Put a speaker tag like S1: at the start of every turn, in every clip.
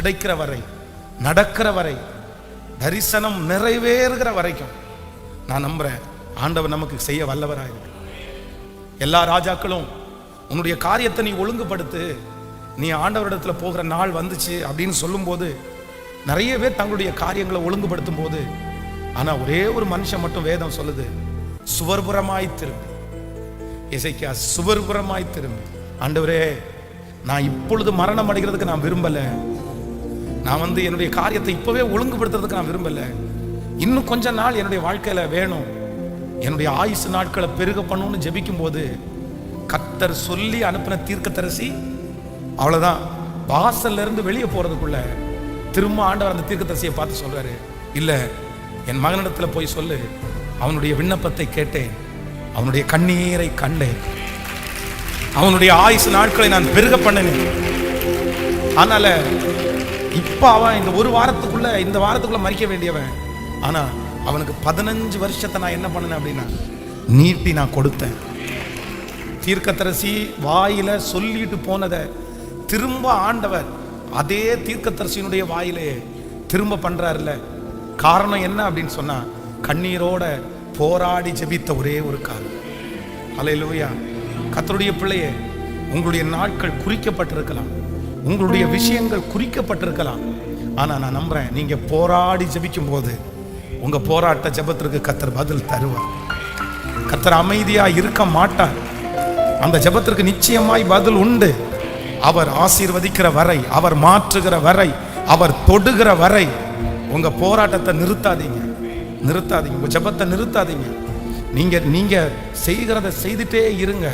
S1: கிடைக்கிற வரை நடக்கிற வரை தரிசனம் நிறைவேறுகிற வரைக்கும் நான் நம்புறேன் ஆண்டவர் நமக்கு செய்ய வல்லவராக இருக்கு எல்லா ராஜாக்களும் உன்னுடைய காரியத்தை நீ ஒழுங்குபடுத்து நீ ஆண்டவரிடத்துல போகிற நாள் வந்துச்சு அப்படின்னு சொல்லும்போது நிறைய பேர் தங்களுடைய காரியங்களை ஒழுங்குபடுத்தும் போது ஆனா ஒரே ஒரு மனுஷன் மட்டும் வேதம் சொல்லுது சுவர்புறமாய் திரும்பி. இசைக்கா சுவர்புறமாய் திரும்பி. ஆண்டவரே நான் இப்பொழுது மரணம் அடைகிறதுக்கு நான் விரும்பலை. நான் வந்து என்னுடைய காரியத்தை இப்போவே ஒழுங்குபடுத்துறதுக்கு நான் விரும்பலை. இன்னும் கொஞ்ச நாள் என்னுடைய வாழ்க்கையில் வேணும். என்னுடைய ஆயுசு நாட்களை பெருக பண்ணணும்னு ஜெபிக்கும் போது கத்தர் சொல்லி அனுப்பின தீர்க்கதரிசி அவ்வளோதான் வாசல்ல இருந்து வெளியே போகிறதுக்குள்ள திரும்ப ஆண்டவர் அந்த தீர்க்கதரிசியை பார்த்து சொல்கிறாரு இல்லை என் மகனிடத்துல போய் சொல்லு. அவனுடைய விண்ணப்பத்தை கேட்டேன். அவனுடைய கண்ணீரை கண்டேன். அவனுடைய ஆயுசு நாட்களை நான் பெருக பண்ணினேன் அதனால எப்போ அவன் இந்த ஒரு வாரத்துக்குள்ள இந்த வாரத்துக்குள்ள மறிக்க வேண்டியவன். ஆனா அவனுக்கு பதினஞ்சு வருஷத்தை நான் என்ன பண்ணேன் அப்படின்னா நீட்டி நான் கொடுத்தேன். தீர்க்கத்தரசி வாயில சொல்லிட்டு போனதை திரும்ப ஆண்டவர் அதே தீர்க்கத்தரசியினுடைய வாயிலே திரும்ப பண்றாருல காரணம் என்ன அப்படின்னு சொன்னா கண்ணீரோட போராடி ஜெபித்த ஒரே ஒரு காரணம். அல்லேலூயா கத்தருடைய பிள்ளையே உங்களுடைய நாட்கள் குறிக்கப்பட்டிருக்கலாம். உங்களுடைய விஷயங்கள் குறிக்கப்பட்டிருக்கலாம். ஆனால் நான் நம்புகிறேன் நீங்கள் போராடி ஜபிக்கும் போது உங்கள் போராட்ட ஜெபத்திற்கு கத்தர் பதில் தருவார். கத்தர் அமைதியாக இருக்க மாட்டார். அந்த ஜெபத்திற்கு நிச்சயமாய் பதில் உண்டு. அவர் ஆசீர்வதிக்கிற வரை அவர் மாற்றுகிற வரை அவர் தொடுகிற வரை உங்கள் போராட்டத்தை நிறுத்தாதீங்க. நிறுத்தாதீங்க. உங்கள் ஜெபத்தை நிறுத்தாதீங்க. நீங்கள் நீங்கள் செய்கிறத செய்துட்டே இருங்க.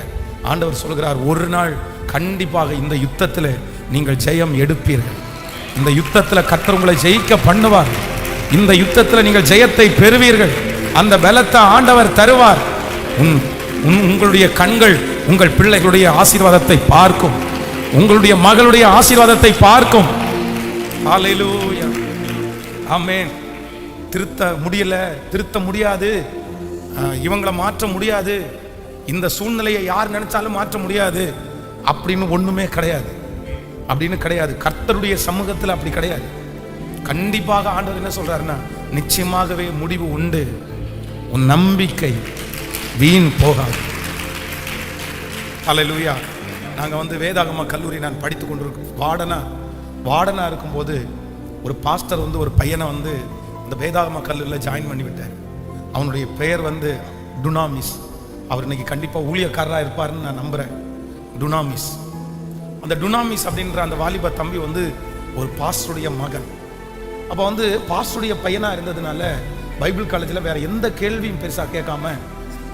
S1: ஆண்டவர் சொல்கிறார் ஒரு நாள் கண்டிப்பாக இந்த யுத்தத்தில் நீங்கள் ஜெயம் எடுப்பீர்கள். இந்த யுத்தத்தில் கர்த்தர் உங்களை ஜெயிக்க பண்ணுவார். இந்த யுத்தத்தில் நீங்கள் ஜெயத்தை பெறுவீர்கள். அந்த பலத்தை ஆண்டவர் தருவார். உன் உன் உங்களுடைய கண்கள் உங்கள் பிள்ளைகளுடைய ஆசீர்வாதத்தை பார்க்கும். உங்களுடைய மகளுடைய ஆசீர்வாதத்தை பார்க்கும். ஹalleluya திருத்த முடியல திருத்த முடியாது. இவங்களை மாற்ற முடியாது. இந்த சூழ்நிலையை யார் நினைச்சாலும் மாற்ற முடியாது. அப்படின்னு ஒண்ணுமே கிடையாது. அப்படின்னு கிடையாது. கர்த்தருடைய சமூகத்தில் அப்படி கிடையாது. கண்டிப்பாக ஆண்டவர் என்ன சொல்றாருன்னா நிச்சயமாகவே முடிவு உண்டு. உன் நம்பிக்கை வீண் போகாது. அலையிலூயா நாங்கள் வந்து வேதாகம கல்லூரி நான் படித்து கொண்டிருக்கோம். வார்டனா வார்டனா இருக்கும்போது ஒரு பாஸ்டர் வந்து ஒரு பையனை வந்து இந்த வேதாகம கல்லூரியில் ஜாயின் பண்ணி விட்டார். அவனுடைய பெயர் வந்து டுனாமிஸ் அவர் இன்னைக்கு கண்டிப்பாக ஊழியக்காரராக இருப்பாருன்னு நான் நம்புகிறேன் டுனாமிஸ் அந்த டுனாமிஸ் அப்படின்ற அந்த வாலிப தம்பி வந்து ஒரு பாஸ்டருடைய மகன். அப்போ வந்து பாஸ்டருடைய பையனாக இருந்ததுனால பைபிள் காலேஜில் வேற எந்த கேள்வியும் பெருசாக கேட்காம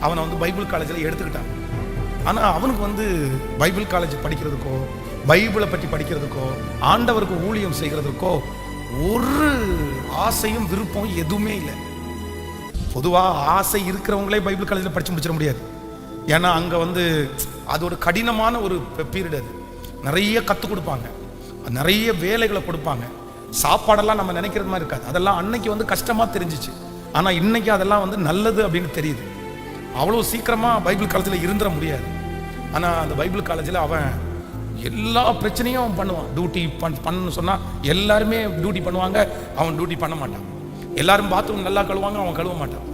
S1: அவனை வந்து பைபிள் காலேஜில் எடுத்துக்கிட்டான். ஆனால் அவனுக்கு வந்து பைபிள் காலேஜ் படிக்கிறதுக்கோ பைபிளை பற்றி படிக்கிறதுக்கோ ஆண்டவருக்கு ஊழியம் செய்கிறதுக்கோ ஒரு ஆசையும் விருப்பம் எதுவுமே இல்லை. பொதுவாக ஆசை இருக்கிறவங்களே பைபிள் காலேஜில் படித்து முடிச்சிட முடியாது. ஏன்னா அங்கே வந்து அது ஒரு கடினமான ஒரு பீரியட் அது. நிறைய கற்றுக் கொடுப்பாங்க. நிறைய வேலைகளை கொடுப்பாங்க. சாப்பாடெல்லாம் நம்ம நினைக்கிறது மாதிரி இருக்காது. அதெல்லாம் அன்னைக்கு வந்து கஷ்டமாக தெரிஞ்சிச்சு. ஆனால் இன்னைக்கு அதெல்லாம் வந்து நல்லது அப்படின்னு தெரியுது. அவ்வளோ சீக்கிரமாக பைபிள் காலேஜில் இருந்துட முடியாது. ஆனால் அந்த பைபிள் காலேஜில் அவன் எல்லா பிரச்சனையும் அவன் பண்ணுவான். டியூட்டி பண் பண்ணணும்னு சொன்னால் எல்லாருமே டியூட்டி பண்ணுவாங்க. அவன் டியூட்டி பண்ண மாட்டான். எல்லாரும் பாத்ரூம் நல்லா கழுவாங்க அவன் கழுவ மாட்டான்.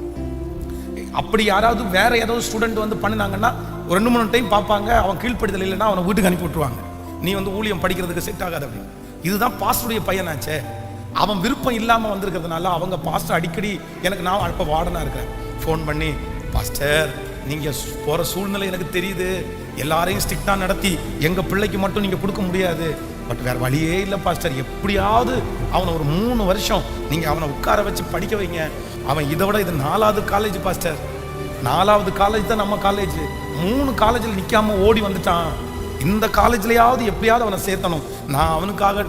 S1: அப்படி யாராவது வேற ஏதாவது ஸ்டூடெண்ட் வந்து பண்ணினாங்கன்னா ஒரு ரெண்டு மூணு டைம் பார்ப்பாங்க. அவன் கீழ்ப்படுதல் இல்லைன்னா அவனை வீட்டுக்கு அனுப்பி விட்டுருவாங்க. நீ வந்து ஊழியம் படிக்கிறதுக்கு செட் ஆகாது அப்படின்னு இதுதான் பாஸ்டருடைய பையனாச்சே. அவன் விருப்பம் இல்லாமல் வந்திருக்கிறதுனால அவங்க பாஸ்டர் அடிக்கடி எனக்கு நான் அப்போ வார்டனாக இருக்கிறேன். ஃபோன் பண்ணி பாஸ்டர் நீங்கள் போகிற சூழ்நிலை எனக்கு தெரியுது. எல்லாரையும் ஸ்ட்ரிக்டாக நடத்தி எங்கள் பிள்ளைக்கு மட்டும் நீங்கள் கொடுக்க முடியாது. பட் வேற வழியே இல்லை பாஸ்டர். எப்படியாவது அவனை ஒரு மூணு வருஷம் நீங்கள் அவனை உட்கார வச்சு படிக்க வைங்க. அவன் இதை விட இது நாலாவது காலேஜ் பாஸ்டர். நாலாவது காலேஜ் தான் நம்ம காலேஜ் மூணு காலேஜில் நிற்காம ஓடி வந்துட்டான். இந்த காலேஜ்லையாவது எப்படியாவது அவனை சேர்த்தணும். நான் அவனுக்காக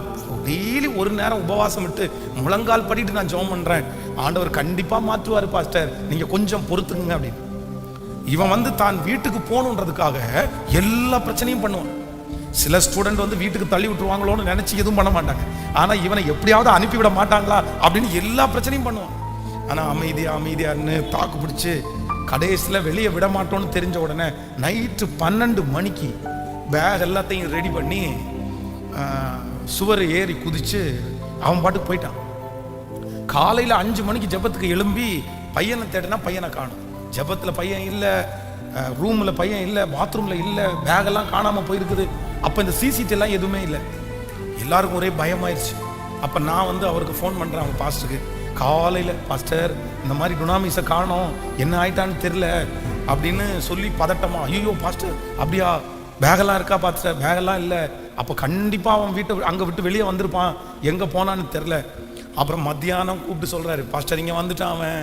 S1: டெய்லி ஒரு நேரம் உபவாசம் விட்டு முழங்கால் படிட்டு நான் ஜெபம் பண்ணுறேன் ஆண்டவர் கண்டிப்பாக மாற்றுவார் பாஸ்டர். நீங்கள் கொஞ்சம் பொறுத்துக்குங்க அப்படின்னு. இவன் வந்து தான் வீட்டுக்கு போகணுன்றதுக்காக எல்லா பிரச்சனையும் பண்ணுவான். சில ஸ்டூடெண்ட் வந்து வீட்டுக்கு தள்ளி விட்டுருவாங்களோன்னு நினச்சி எதுவும் பண்ண மாட்டாங்க. ஆனால் இவனை எப்படியாவது அனுப்பிவிட மாட்டாங்களா அப்படின்னு எல்லா பிரச்சனையும் பண்ணுவான். ஆனால் அமைதியாக அமைதியான்னு தாக்கு பிடிச்சி கடைசியில் வெளியே விட மாட்டோம்னு தெரிஞ்ச உடனே நைட்டு பன்னெண்டு மணிக்கு பேக் எல்லாத்தையும் ரெடி பண்ணி சுவர் ஏறி குதித்து அவன் பாட்டுக்கு போயிட்டான். காலையில் அஞ்சு மணிக்கு ஜெபத்துக்கு எழும்பி பையனை தேடினா பையனை காணும். ஜபத்தில் பையன் இல்லை ரூமில் பையன் இல்லை பாத்ரூமில் இல்லை பேகெல்லாம் காணாமல் போயிருக்குது. அப்போ இந்த சிசிடி எல்லாம் எதுவுமே இல்லை. எல்லாருக்கும் ஒரே பயமாயிருச்சு. அப்போ நான் வந்து அவருக்கு ஃபோன் பண்ணுறேன் அவங்க பாஸ்டருக்கு காலையில் பாஸ்டர் இந்த மாதிரி குணாமிஸை காணோம். என்ன ஆயிட்டான்னு தெரியல. அப்படின்னு சொல்லி பதட்டமா ஐயோ பாஸ்டர் அப்படியா? பேகெல்லாம் இருக்கா பாஸ்டர் பேகெல்லாம் இல்லை. அப்போ கண்டிப்பாக அவன் வீட்டை அங்கே விட்டு வெளியே வந்திருப்பான். எங்கே போனான்னு தெரில அப்புறம் மத்தியானம் கூப்பிட்டு சொல்கிறாரு பாஸ்டர் இங்கே வந்துட்டான் அவன்.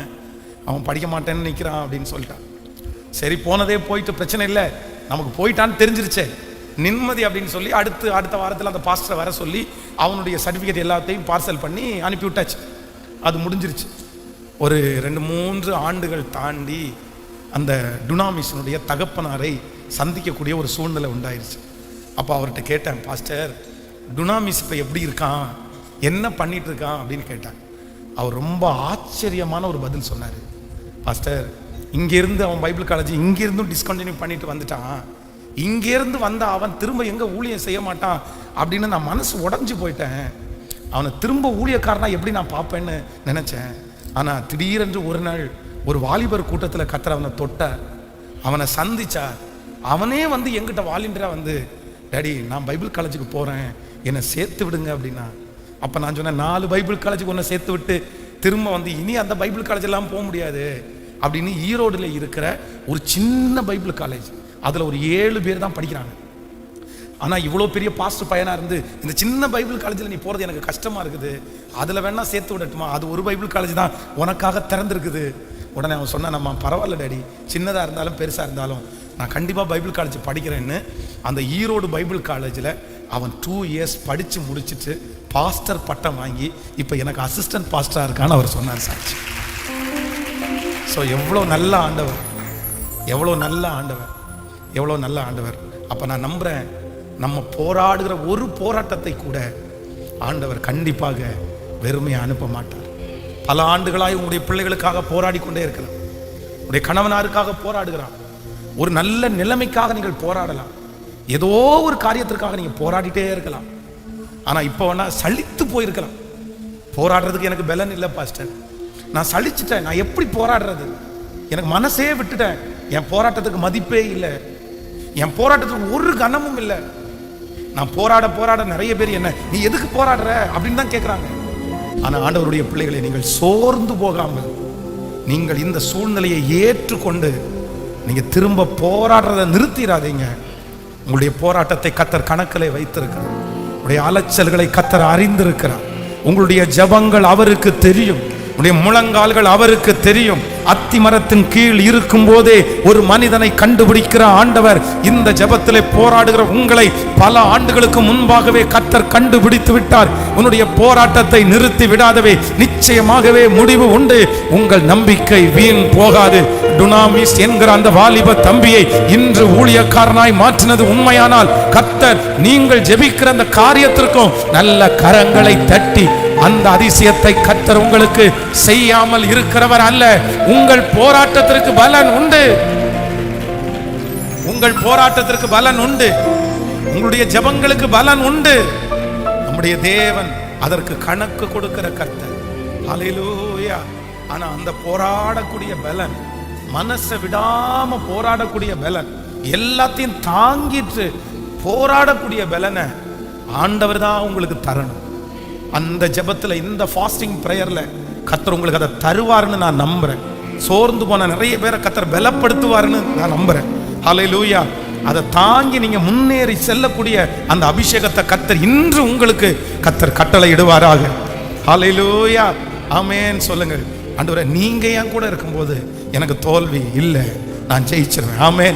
S1: அவன் படிக்க மாட்டேன்னு நிற்கிறான் அப்படின்னு சொல்லிட்டான். சரி போனதே போயிட்டு பிரச்சனை இல்லை. நமக்கு போயிட்டான்னு தெரிஞ்சிருச்சே. நிம்மதி அப்படின்னு சொல்லி அடுத்து அடுத்த வாரத்தில் அந்த பாஸ்டரை வர சொல்லி அவனுடைய சர்டிஃபிகேட் எல்லாத்தையும் பார்சல் பண்ணி அனுப்பி விட்டாச்சு. அது முடிஞ்சிருச்சு. ஒரு ரெண்டு மூன்று ஆண்டுகள் தாண்டி அந்த டுனாமிஷனுடைய தகப்பனாரை சந்திக்கக்கூடிய ஒரு சூழ்நிலை உண்டாயிருச்சு. அப்போ அவர்கிட்ட கேட்டேன் பாஸ்டர் டுனாமிஸ் இப்போ எப்படி இருக்கான்? என்ன பண்ணிட்டு இருக்கான்? அப்படின்னு கேட்டேன் அவர் ரொம்ப ஆச்சரியமான ஒரு பதில் சொன்னார். பாஸ்டர் இங்கேருந்து அவன் பைபிள் காலேஜ் இங்கேருந்தும் டிஸ்கண்டினியூ பண்ணிட்டு வந்துட்டான். இங்கேருந்து வந்த அவன் திரும்ப எங்கே ஊழியம் செய்ய மாட்டான்? அப்படின்னு நான் மனசு உடஞ்சி போயிட்டேன். அவனை திரும்ப ஊழியக்காரனா எப்படி நான் பார்ப்பேன்னு நினச்சேன். ஆனால் திடீரென்று ஒரு நாள் ஒரு வாலிபர் கூட்டத்தில் கத்துற அவனை தொட்ட அவனை சந்திச்சா அவனே வந்து எங்கிட்ட வாலிண்டராக வந்து டேடி நான் பைபிள் காலேஜுக்கு போகிறேன் என்னை சேர்த்து விடுங்க அப்படின்னா. அப்போ நான் சொன்னேன் நாலு பைபிள் காலேஜுக்கு ஒன்று சேர்த்து விட்டு திரும்ப வந்து இனி அந்த பைபிள் காலேஜ் எல்லாம் போக முடியாது. அப்படின்னு ஈரோடுல இருக்கிற ஒரு சின்ன பைபிள் காலேஜ். அதில் ஒரு ஏழு பேர் தான் படிக்கிறாங்க. ஆனால் இவ்வளோ பெரிய பாஸ்ட் பையனாக இருந்து இந்த சின்ன பைபிள் காலேஜில் நீ போகிறது எனக்கு கஷ்டமாக இருக்குது. அதில் வேணால் சேர்த்து விடட்டுமா? அது ஒரு பைபிள் காலேஜ் தான். உனக்காக திறந்துருக்குது. உடனே அவன் சொன்னான் நம்ம பரவாயில்ல டேடி. சின்னதாக இருந்தாலும் பெருசாக இருந்தாலும் நான் கண்டிப்பாக பைபிள் காலேஜ் படிக்கிறேன்னு. அந்த ஈரோடு பைபிள் காலேஜில் அவன் டூ இயர்ஸ் படித்து முடிச்சிட்டு பாஸ்டர் பட்டம் வாங்கி இப்போ எனக்கு அசிஸ்டன்ட் பாஸ்டராக இருக்கான்னு அவர் சொன்னார் சாட்சி ஸோ எவ்வளோ நல்ல ஆண்டவர். எவ்வளோ நல்ல ஆண்டவர். எவ்வளோ நல்ல ஆண்டவர். அப்போ நான் நம்புகிறேன் நம்ம போராடுகிற ஒரு போராட்டத்தை கூட ஆண்டவர் கண்டிப்பாக வெறுமையை அனுப்ப மாட்டார். பல ஆண்டுகளாய் உங்களுடைய பிள்ளைகளுக்காக போராடி கொண்டே இருக்கிறார். உடைய கணவனாருக்காக போராடுகிறான் ஒரு நல்ல நிலைமைக்காக நீங்கள் போராடலாம். ஏதோ ஒரு காரியத்திற்காக நீங்கள் போராடிட்டே இருக்கலாம். ஆனால் இப்போ வேணா சலித்து போயிருக்கலாம். போராடுறதுக்கு எனக்கு பலன் இல்லை பாஸ்டர். நான் சலிச்சிட்டேன். நான் எப்படி போராடுறது? எனக்கு மனசே விட்டுட்டேன். என் போராட்டத்துக்கு மதிப்பே இல்லை. என் போராட்டத்துக்கு ஒரு கனமும் இல்லை. நான் போராட போராட நிறைய பேர் என்ன நீ எதுக்கு போராடுற? அப்படின்னு தான் கேட்குறாங்க ஆனால் ஆண்டவருடைய பிள்ளைகளை நீங்கள் சோர்ந்து போகாமல் நீங்கள் இந்த சூழ்நிலையை ஏற்றுக்கொண்டு நீங்கள் திரும்ப போராடுறதை நிறுத்திடாதீங்க. உங்களுடைய போராட்டத்தை கத்தர் கணக்கில் வைத்திருக்கிறார். உங்களுடைய அலைச்சல்களை கத்தர் அறிந்திருக்கிறார். உங்களுடைய ஜெபங்கள் அவருக்கு தெரியும். உடைய முழங்கால்கள் அவருக்கு தெரியும். அத்தி மரத்தின் கீழ் இருக்கும் போதே ஒரு மனிதனை கண்டுபிடிக்கிற ஆண்டவர் இந்த ஜபத்திலே போராடுகிற உங்களை பல ஆண்டுகளுக்கு முன்பாகவே கத்தர் கண்டுபிடித்து விட்டார். உன்னுடைய போராட்டத்தை நிறுத்தி விடாதவே. நிச்சயமாகவே முடிவு உண்டு. உங்கள் நம்பிக்கை வீண் போகாது. டுனாமிஸ் என்கிற அந்த வாலிப தம்பியை இன்று ஊழியக்காரனாய் மாற்றினது உண்மையானால் கத்தர் நீங்கள் ஜெபிக்கிற அந்த காரியத்திற்கும் நல்ல கரங்களை தட்டி அந்த அதிசயத்தை கத்தர் உங்களுக்கு செய்யாமல் இருக்கிறவர் அல்ல. உங்கள் போராட்டத்திற்கு பலன் உண்டு. உங்கள் போராட்டத்திற்கு பலன் உண்டு. உங்களுடைய ஜெபங்களுக்கு பலன் உண்டு. நம்முடைய தேவன் அதற்கு கணக்கு கொடுக்கிற கர்த்தர். அலையிலூயா ஆனா அந்த போராடக்கூடிய பலன் மனசை விடாம போராடக்கூடிய பலன் எல்லாத்தையும் தாங்கிட்டு போராடக்கூடிய பலனை ஆண்டவர் தான் உங்களுக்கு தரணும். அந்த ஜபத்தில் இந்த ஃபாஸ்டிங் ப்ரேயரில் கத்தர் உங்களுக்கு அதை தருவாருன்னு நான் நம்புறேன். சோர்ந்து போன நிறைய பேரை கத்தர் பலப்படுத்துவார்னு நான் நம்புறேன். லூயா அதை தாங்கி நீங்கள் முன்னேறி செல்லக்கூடிய அந்த அபிஷேகத்தை கத்தர் இன்று உங்களுக்கு கத்தர் கட்டளை இடுவாராக ஹலை லூயா ஆமேன்னு சொல்லுங்கள். ஆண்டவரே நீங்க ஏன் கூட இருக்கும்போது எனக்கு தோல்வி இல்லை. நான் ஜெயிச்சிருவேன். ஆமே